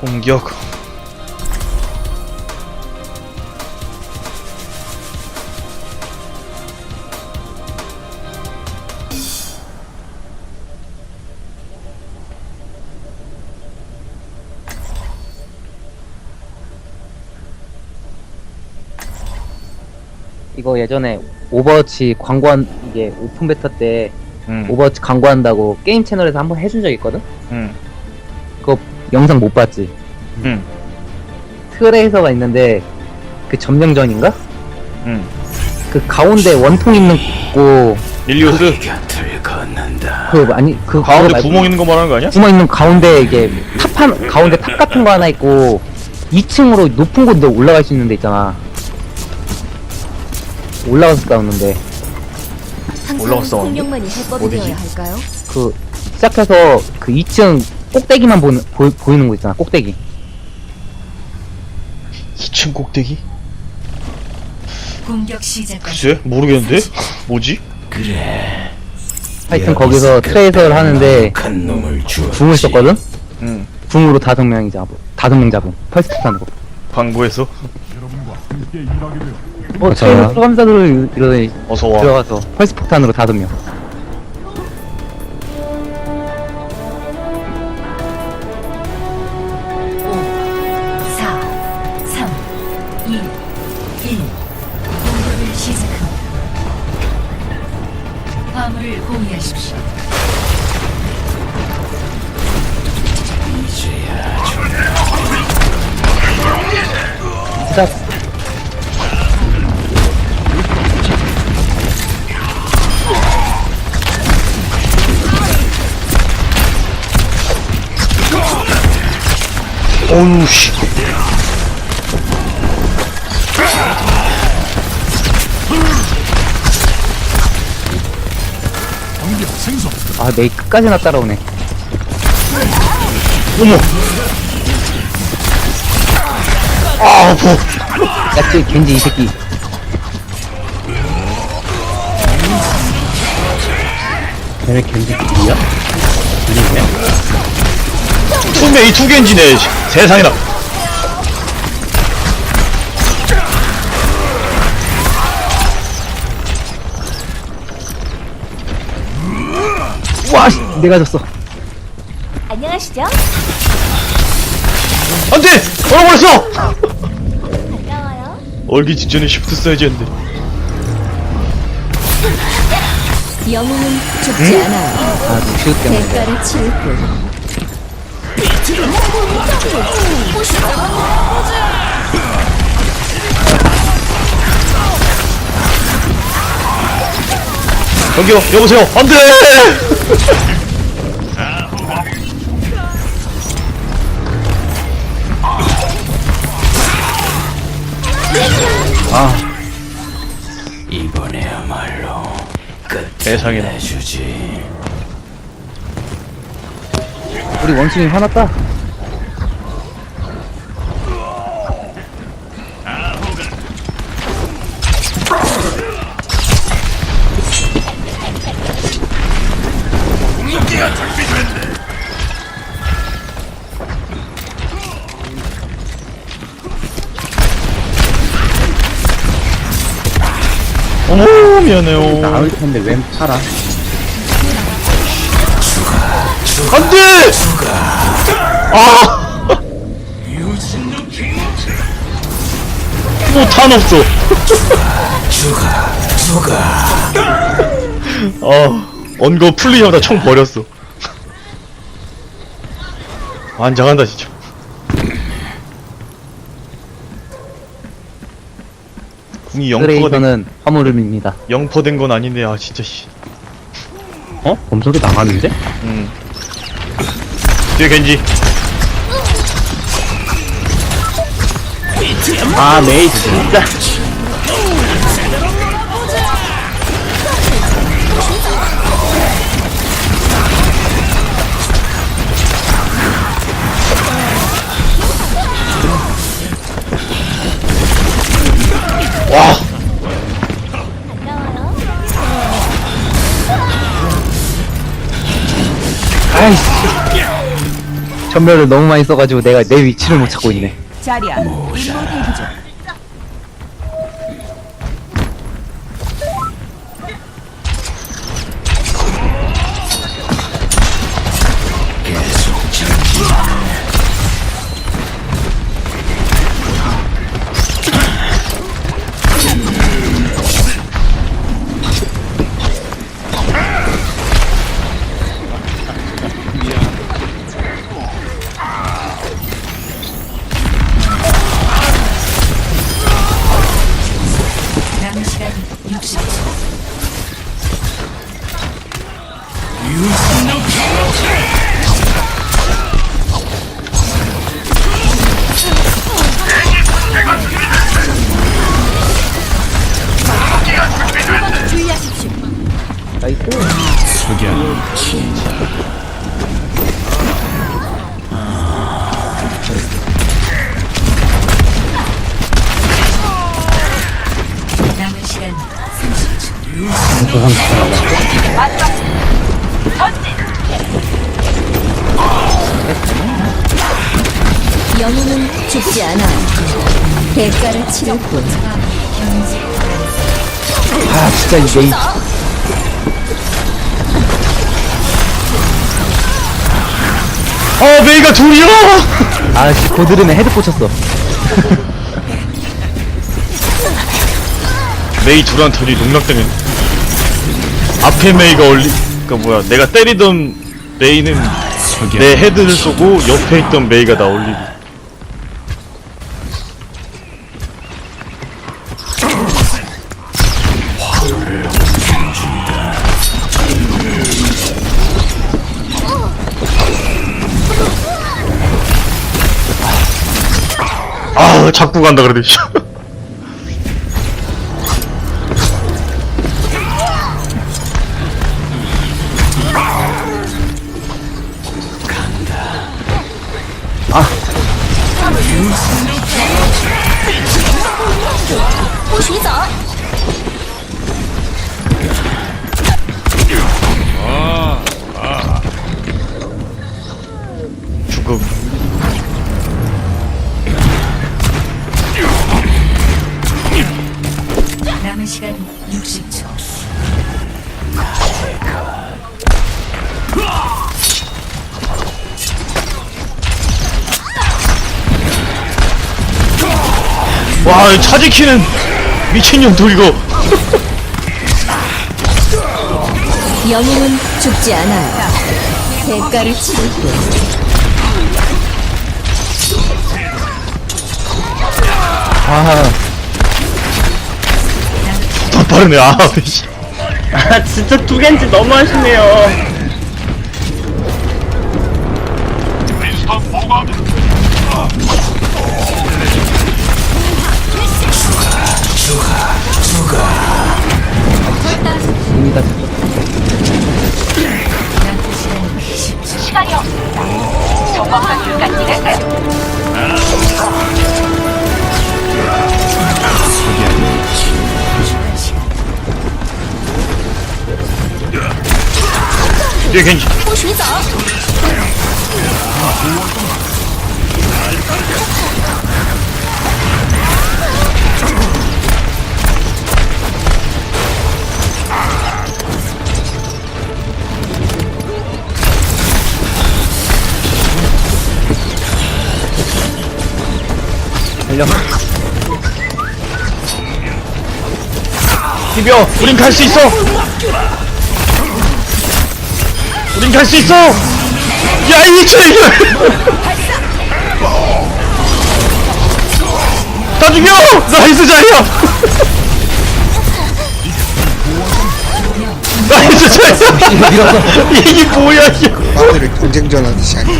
공격. 이거 예전에 오버워치 광고한 이게 오픈 베타 때 음, 오버워치 광고한다고 게임 채널에서 한번 해준 적 있거든? 음, 그거 영상 못 봤지? 음, 트레이서가 있는데 그 점령전인가? 음. 그 가운데 원통 있는 거, 밀리오스 곁을 걷는다. 그 아니 그 그거 가운데 말고 구멍 있는 거 말하는 거 아니야? 구멍 있는 가운데 이게 탑 한 가운데 탑 같은 거 하나 있고 2층으로 높은 곳에 올라갈 수 있는 데 있잖아. 올라가서 싸우는데 항상? 공격만이 해법이 어디지? 되어야 할까요? 그 시작해서 그 2층 꼭대기만 보는 보, 보이는 거 있잖아 꼭대기 2층 꼭대기? 공격 시작까지 글쎄 모르겠는데? 뭐지? 그래. 하여튼 거기서 트레이서를 하는데 큰 놈을 주어. 붕을 썼거든? 응 붕으로 다섯 명이 잡음 다섯 명 잡음 펄스탄으로 광고에서 어 트레이서 수감사들 이러더니 어서 와 들어가서 펄스 폭탄으로 다섯 명 화물을 공유하십시오. 시작 어우 씨 아 메이 끝까지 나 따라오네. 어머! 아 아파. 야 쟤 겐지 이 새끼. 걔네 겐지 끼야? 투메이 투겐지네. 세상에나 와 씨, 내가 졌어 안녕하시죠? 안 돼! 얼어버렸어! 반가워요. 얼기 직전에 쉬프트 써야지 했는데 영웅은 죽지 않아요. 아 루시우 때문에 대가를 치를 뿐. 저기요 여보세요 안 돼! 이번에야말로 끝. 세상에나. 내주지. 우리 원숭이 화났다 어머 미안해요. 나올 텐데 웬 팔아? 안돼! 아! 뭐탄 없어. 어 언거 풀리자마자 총 버렸어. 완장한다 진짜 궁이 영퍼가 된, 트레이서는 화물을 밉니다 영퍼 된건 아닌데 아 진짜 씨 어? 범소리 나가는데? 음. 뒤에 겐지 아 메이 진짜 전멸을 너무 많이 써가지고 내가 내 위치를 못 찾고 있네. 자리야, 임무 대기 중. 영웅은 죽지 않아요. 대가를 치를 뿐. 아 진짜 이 메이. 어 메이가 둘이야 아씨 고드름에 헤드 꽂혔어. 메이 둘한테리 농락당했네 앞에 메이가 올리 그 뭐야 내가 때리던 메이는. 내 헤드를 쏘고 옆에 있던 메이가 나 올리고 아 자꾸 간다 씨. 와이 차지키는 미친년 돌고 영웅은 죽지 않아요. 대가를 치를 뿐. 아더 빠르네 아 씨. 아 진짜 두 개인지 너무 하시네요. 입니다. 뒤에 겐지 不许走！ 달려. 비벼. 우린 갈 수 있어. 우린 갈 수 있어. 야이 미친 다 죽여! 나이스 자리야! 나이스 밀었어. 이게 뭐야 이게. 마들을 경쟁전 하듯이 하니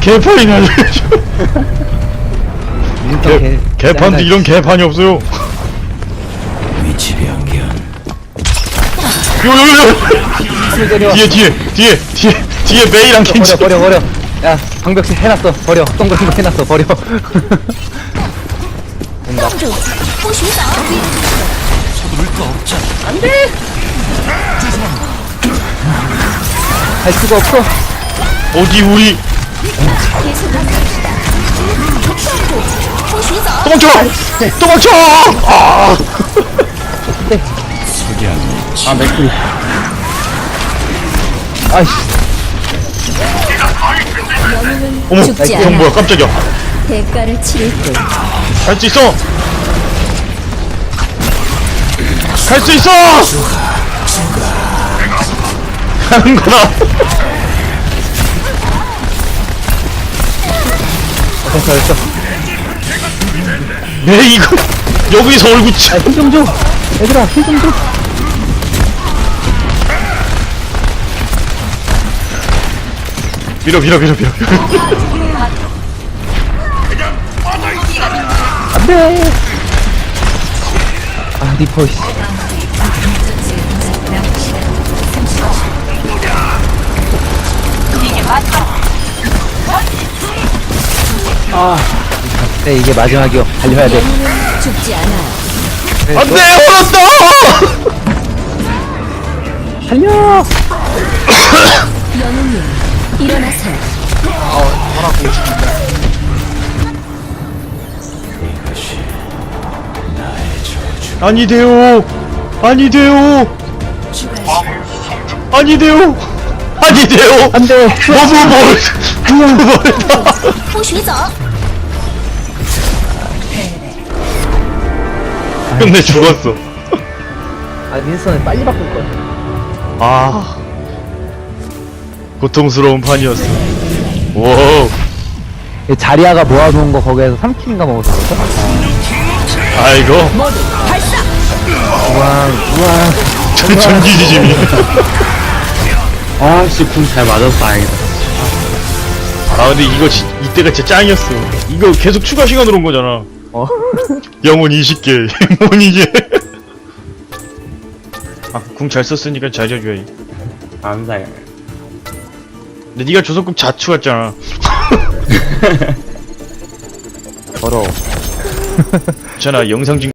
개판이 날려줘 일단 개, 개, 판도 이런 개판이 없어요. 위치 변경. 요요요. 뒤에 뒤에 뒤에 뒤에 뒤에 메이랑 켄지. 버려 버려 버려. 야 방벽시 해놨어 버려. 동그란 거 해놨어 버려. 온다. 안돼. 할 수가 없어. 어디 우리. 도망쳐! 도망쳐! 아! 아 맥주 아이씨 어머, 죽지 형 않아. 뭐야, 깜짝이야. 대가를 치를 뿐. 갈수 있어! 갈 수 있어! 하는 거다. 됐어 됐어 네, 이거, 여기서 얼굴 치. 아힐좀 줘. 얘들아 힐좀 줘. 밀어, 밀어, 밀어, 밀어. 안 돼. 아 리퍼 씨 네 이게 마지막이요 달려야 돼 죽지 않아요. 안 돼! 얼었다! 달려 연우님, 일어나세요. 아니 돼요! 아니 돼요! 아니 돼요! 아니 돼요! 안돼 너무 멀, 너무 멀다! 不许走。 근데 죽었어. 아 윈스턴을 빨리 바꿀 거야 아. 고통스러운 판이었어. 오, 자리아가 모아놓은 거 거기에서 3킬인가 먹어서 그럴까? 아이고. 우왕 우왕 전, 전기 지짐이. 아씨 궁 잘 맞았어 다행이다 아, 근데 이거, 지, 이때가 진짜 짱이었어. 이거 계속 추가 시간으로 온 거잖아. 어? 영혼 20개, 뭔 이게. 아, 궁 잘 썼으니까 잘 줘줘야지. 감사해요 근데 니가 조선국 자추 같잖아. 더러워 있잖아, 영상 중